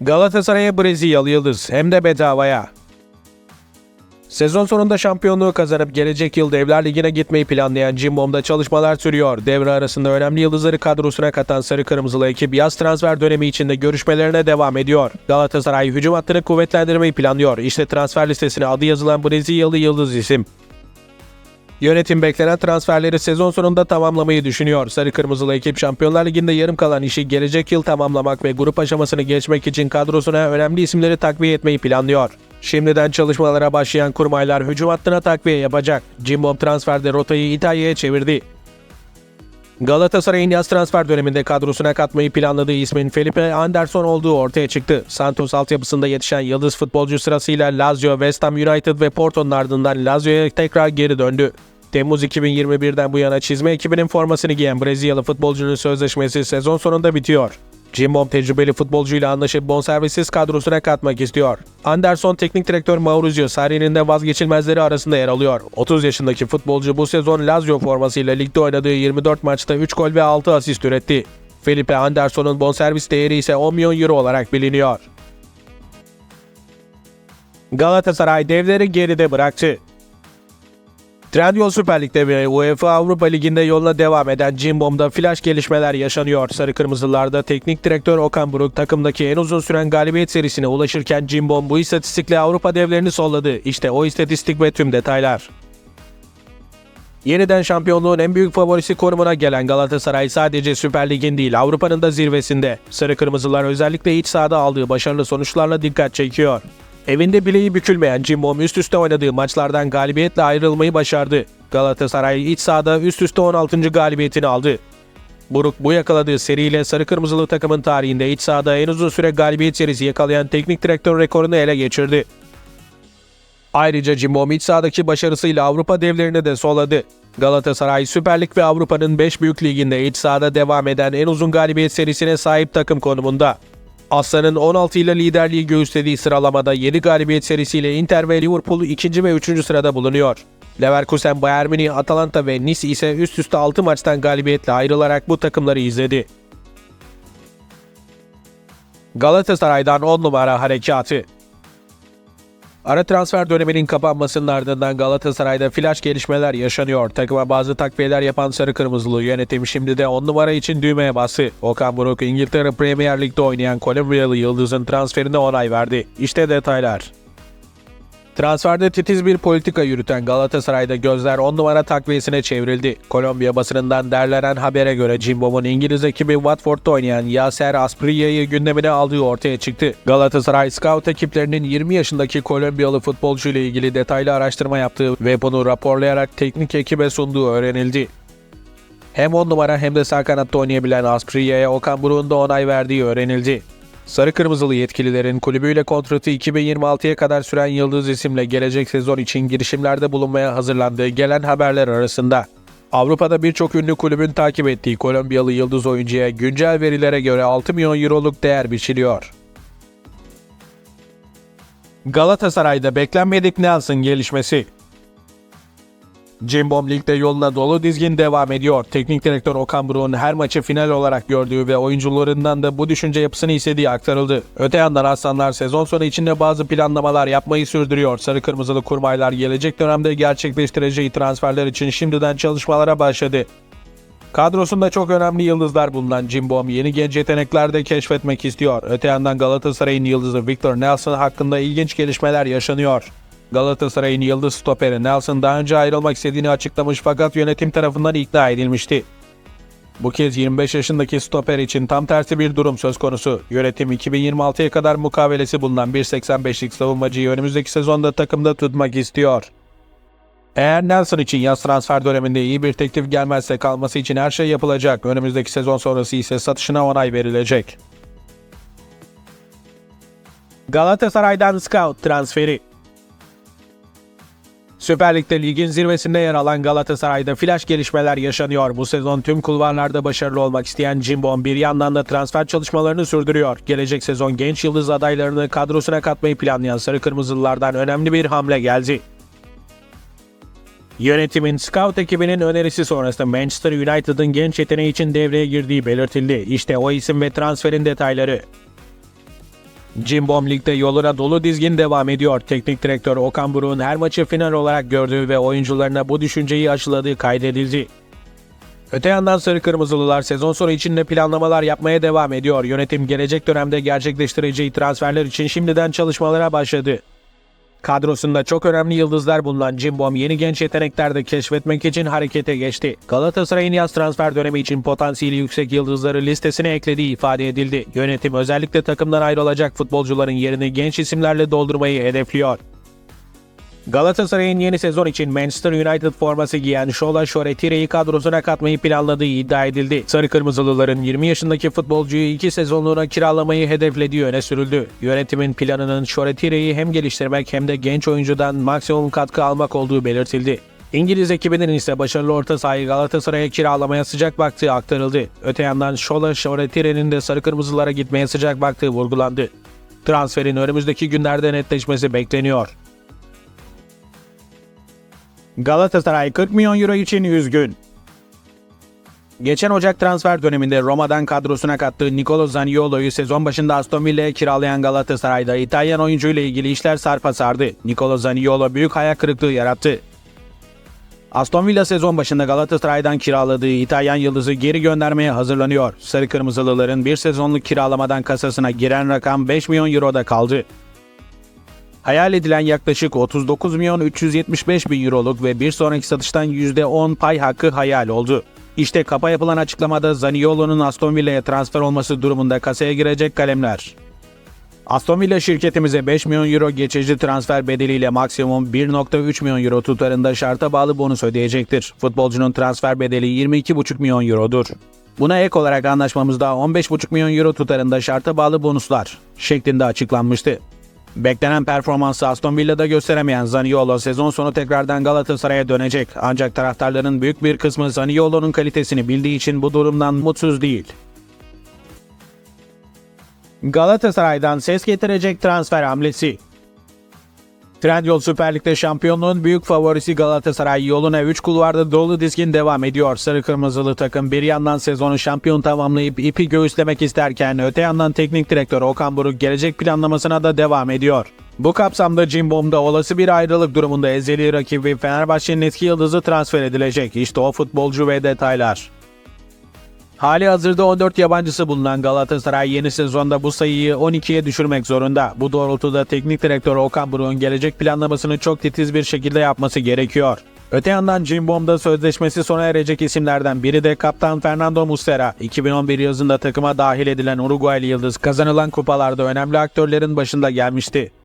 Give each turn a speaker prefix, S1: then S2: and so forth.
S1: Galatasaray'a Brezilyalı Yıldız hem de bedavaya. Sezon sonunda şampiyonluğu kazanıp gelecek yıl Devler Ligi'ne gitmeyi planlayan Cimbom'da çalışmalar sürüyor. Devre arasında önemli yıldızları kadrosuna katan Sarı Kırmızılı ekip yaz transfer dönemi içinde görüşmelerine devam ediyor. Galatasaray hücum hattını kuvvetlendirmeyi planlıyor. İşte transfer listesine adı yazılan Brezilyalı Yıldız isim. Yönetim beklenen transferleri sezon sonunda tamamlamayı düşünüyor. Sarı Kırmızılı ekip Şampiyonlar Ligi'nde yarım kalan işi gelecek yıl tamamlamak ve grup aşamasını geçmek için kadrosuna önemli isimleri takviye etmeyi planlıyor. Şimdiden çalışmalara başlayan kurmaylar hücum hattına takviye yapacak. Cimbom transferde rotayı İtalya'ya çevirdi. Galatasaray'ın yaz transfer döneminde kadrosuna katmayı planladığı ismin Felipe Anderson olduğu ortaya çıktı. Santos altyapısında yetişen yıldız futbolcu sırasıyla Lazio, West Ham United ve Porto'nun ardından Lazio'ya tekrar geri döndü. Temmuz 2021'den bu yana çizme ekibinin formasını giyen Brezilyalı futbolcunun sözleşmesi sezon sonunda bitiyor. Cimbom tecrübeli futbolcuyla anlaşıp bonservissiz kadrosuna katmak istiyor. Anderson teknik direktör Maurizio Sarri'nin de vazgeçilmezleri arasında yer alıyor. 30 yaşındaki futbolcu bu sezon Lazio formasıyla ligde oynadığı 24 maçta 3 gol ve 6 asist üretti. Felipe Anderson'un bonservis değeri ise 10 milyon euro olarak biliniyor. Galatasaray devleri geride bıraktı. Trendyol Süper Lig'de ve UEFA Avrupa Ligi'nde yoluna devam eden Cimbom'da flash gelişmeler yaşanıyor. Sarı Kırmızılarda teknik direktör Okan Buruk takımdaki en uzun süren galibiyet serisine ulaşırken Cimbom bu istatistikle Avrupa devlerini solladı. İşte o istatistik ve tüm detaylar. Yeniden şampiyonluğun en büyük favorisi konumuna gelen Galatasaray sadece Süper Lig'in değil Avrupa'nın da zirvesinde. Sarı Kırmızılar özellikle iç sahada aldığı başarılı sonuçlarla dikkat çekiyor. Evinde bileği bükülmeyen Cimbom üst üste oynadığı maçlardan galibiyetle ayrılmayı başardı. Galatasaray iç sahada üst üste 16. galibiyetini aldı. Buruk bu yakaladığı seriyle sarı kırmızılı takımın tarihinde iç sahada en uzun süre galibiyet serisi yakalayan teknik direktör rekorunu ele geçirdi. Ayrıca Cimbom iç sahadaki başarısıyla Avrupa devlerini de soladı. Galatasaray Süper Lig ve Avrupa'nın 5 büyük liginde iç sahada devam eden en uzun galibiyet serisine sahip takım konumunda. Aslan'ın 16 ile liderliği göğüslediği sıralamada 7 galibiyet serisiyle Inter ve Liverpool 2. ve 3. sırada bulunuyor. Leverkusen, Bayern Münih, Atalanta ve Nice ise üst üste 6 maçtan galibiyetle ayrılarak bu takımları izledi. Galatasaray'dan 10 numara harekatı. Ara transfer döneminin kapanmasının ardından Galatasaray'da flash gelişmeler yaşanıyor. Takıma bazı takviyeler yapan Sarı Kırmızılı yönetim şimdi de 10 numara için düğmeye bastı. Okan Buruk İngiltere Premier Lig'de oynayan Kolombiyalı Yıldız'ın transferine onay verdi. İşte detaylar. Transferde titiz bir politika yürüten Galatasaray'da gözler 10 numara takviyesine çevrildi. Kolombiya basınından derlenen habere göre Cimbom'un İngiliz ekibi Watford'da oynayan Yaser Asprilla'yı gündemine aldığı ortaya çıktı. Galatasaray scout ekiplerinin 20 yaşındaki Kolombiyalı futbolcu ile ilgili detaylı araştırma yaptığı ve bunu raporlayarak teknik ekibe sunduğu öğrenildi. Hem 10 numara hem de sağ kanatta oynayabilen Asprilla'ya Okan Buruk'un da onay verdiği öğrenildi. Sarı Kırmızılı yetkililerin kulübüyle kontratı 2026'ya kadar süren Yıldız isimle gelecek sezon için girişimlerde bulunmaya hazırlandığı gelen haberler arasında. Avrupa'da birçok ünlü kulübün takip ettiği Kolombiyalı Yıldız oyuncuya güncel verilere göre 6 milyon euroluk değer biçiliyor. Galatasaray'da beklenmedik Nelson gelişmesi. Cimbom Lig'de yoluna dolu dizgin devam ediyor. Teknik direktör Okan Buruk'un her maçı final olarak gördüğü ve oyuncularından da bu düşünce yapısını istediği aktarıldı. Öte yandan Aslanlar sezon sonu içinde bazı planlamalar yapmayı sürdürüyor. Sarı Kırmızılı kurmaylar gelecek dönemde gerçekleştireceği transferler için şimdiden çalışmalara başladı. Kadrosunda çok önemli yıldızlar bulunan Cimbom yeni genç yetenekler de keşfetmek istiyor. Öte yandan Galatasaray'ın yıldızı Victor Nelson hakkında ilginç gelişmeler yaşanıyor. Galatasaray'ın yıldız stoperi Nelson daha önce ayrılmak istediğini açıklamış fakat yönetim tarafından ikna edilmişti. Bu kez 25 yaşındaki stoper için tam tersi bir durum söz konusu. Yönetim 2026'ya kadar mukavelesi bulunan 1.85'lik savunmacıyı önümüzdeki sezonda takımda tutmak istiyor. Eğer Nelson için yaz transfer döneminde iyi bir teklif gelmezse kalması için her şey yapılacak. Önümüzdeki sezon sonrası ise satışına onay verilecek. Galatasaray'dan scout transferi Süper Lig'de ligin zirvesinde yer alan Galatasaray'da flash gelişmeler yaşanıyor. Bu sezon tüm kulvarlarda başarılı olmak isteyen Cimbom bir yandan da transfer çalışmalarını sürdürüyor. Gelecek sezon genç yıldız adaylarını kadrosuna katmayı planlayan Sarı Kırmızılılardan önemli bir hamle geldi. Yönetimin scout ekibinin önerisi sonrasında Manchester United'ın genç yeteneği için devreye girdiği belirtildi. İşte o isim ve transferin detayları. Cimbom Lig'de yoluna dolu dizgin devam ediyor. Teknik direktör Okan Buruk'un her maçı final olarak gördüğü ve oyuncularına bu düşünceyi aşıladığı kaydedildi. Öte yandan Sarı Kırmızılılar sezon sonu için de planlamalar yapmaya devam ediyor. Yönetim gelecek dönemde gerçekleştireceği transferler için şimdiden çalışmalara başladı. Kadrosunda çok önemli yıldızlar bulunan Cimbom yeni genç yetenekler de keşfetmek için harekete geçti. Galatasaray'ın yaz transfer dönemi için potansiyeli yüksek yıldızları listesine eklediği ifade edildi. Yönetim özellikle takımdan ayrılacak futbolcuların yerini genç isimlerle doldurmayı hedefliyor. Galatasaray'ın yeni sezon için Manchester United forması giyen Shola Şoretire'yi kadrosuna katmayı planladığı iddia edildi. Sarı Kırmızılıların 20 yaşındaki futbolcuyu 2 sezonluğuna kiralamayı hedeflediği öne sürüldü. Yönetimin planının Şoretire'yi hem geliştirmek hem de genç oyuncudan maksimum katkı almak olduğu belirtildi. İngiliz ekibinin ise başarılı orta sahayı Galatasaray'a kiralamaya sıcak baktığı aktarıldı. Öte yandan Shola Şoretire'nin de Sarı Kırmızılara gitmeye sıcak baktığı vurgulandı. Transferin önümüzdeki günlerde netleşmesi bekleniyor. Galatasaray 40 milyon euro için üzgün. Geçen Ocak transfer döneminde Roma'dan kadrosuna kattığı Nicolo Zaniolo'yu sezon başında Aston Villa'ya kiralayan Galatasaray'da İtalyan oyuncuyla ilgili işler sarpa sardı. Nicolo Zaniolo büyük hayal kırıklığı yarattı. Aston Villa sezon başında Galatasaray'dan kiraladığı İtalyan yıldızı geri göndermeye hazırlanıyor. Sarı Kırmızılıların bir sezonluk kiralamadan kasasına giren rakam 5 milyon euroda kaldı. Hayal edilen yaklaşık 39 milyon 375 bin euroluk ve bir sonraki satıştan %10 pay hakkı hayal oldu. İşte kapa yapılan açıklamada Zaniolo'nun Aston Villa'ya transfer olması durumunda kasaya girecek kalemler. Aston Villa şirketimize 5 milyon euro geçici transfer bedeliyle maksimum 1.3 milyon euro tutarında şarta bağlı bonus ödeyecektir. Futbolcunun transfer bedeli 22,5 milyon eurodur. Buna ek olarak anlaşmamızda 15,5 milyon euro tutarında şarta bağlı bonuslar şeklinde açıklanmıştı. Beklenen performansı Aston Villa'da gösteremeyen Zaniolo sezon sonu tekrardan Galatasaray'a dönecek. Ancak taraftarların büyük bir kısmı Zaniolo'nun kalitesini bildiği için bu durumdan mutsuz değil. Galatasaray'dan ses getirecek transfer hamlesi. Trendyol Süper Lig'de şampiyonluğun büyük favorisi Galatasaray yoluna 3 kulvarda dolu dizgin devam ediyor. Sarı Kırmızılı takım bir yandan sezonu şampiyon tamamlayıp ipi göğüslemek isterken öte yandan teknik direktör Okan Buruk gelecek planlamasına da devam ediyor. Bu kapsamda Cimbom'da olası bir ayrılık durumunda ezeli rakibi Fenerbahçe'nin etki yıldızı transfer edilecek. İşte o futbolcu ve detaylar. Hali hazırda 14 yabancısı bulunan Galatasaray yeni sezonda bu sayıyı 12'ye düşürmek zorunda. Bu doğrultuda teknik direktör Okan Buruk'un gelecek planlamasını çok titiz bir şekilde yapması gerekiyor. Öte yandan Cimbom'da sözleşmesi sona erecek isimlerden biri de kaptan Fernando Muslera. 2011 yazında takıma dahil edilen Uruguaylı yıldız kazanılan kupalarda önemli aktörlerin başında gelmişti.